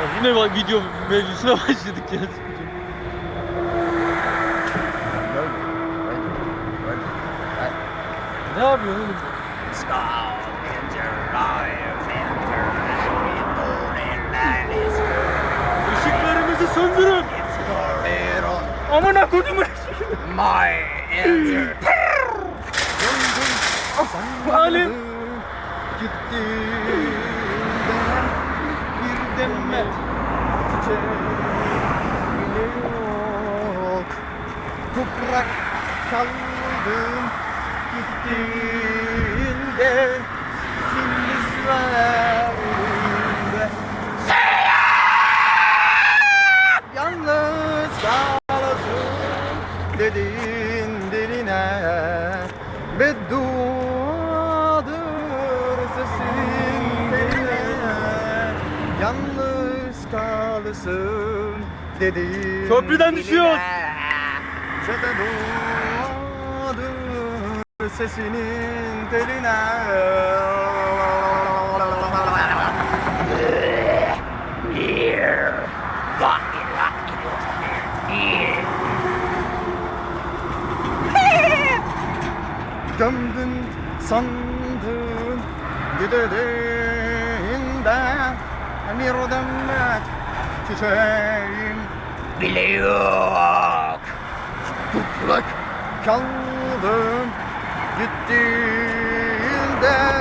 Ya yine bak video mevzusuna başladık ya. Ne yapıyorsun oğlum? Işıklarımızı söndürün. Amına kodumun My answer. Halim. Gitti çiçek bile yok Toprak kaldım gittiğinde Filizlerinde Yalnız kalasın dedin diline Bedduadır sesin teline Yalnız kalasın dedin Köprüden düşüyoruz. Bedduadır sesinin teline. Gömdün sandın gidediğinde Bir demet çiçeğim Bile yok. Toprak kaldım gittiğinde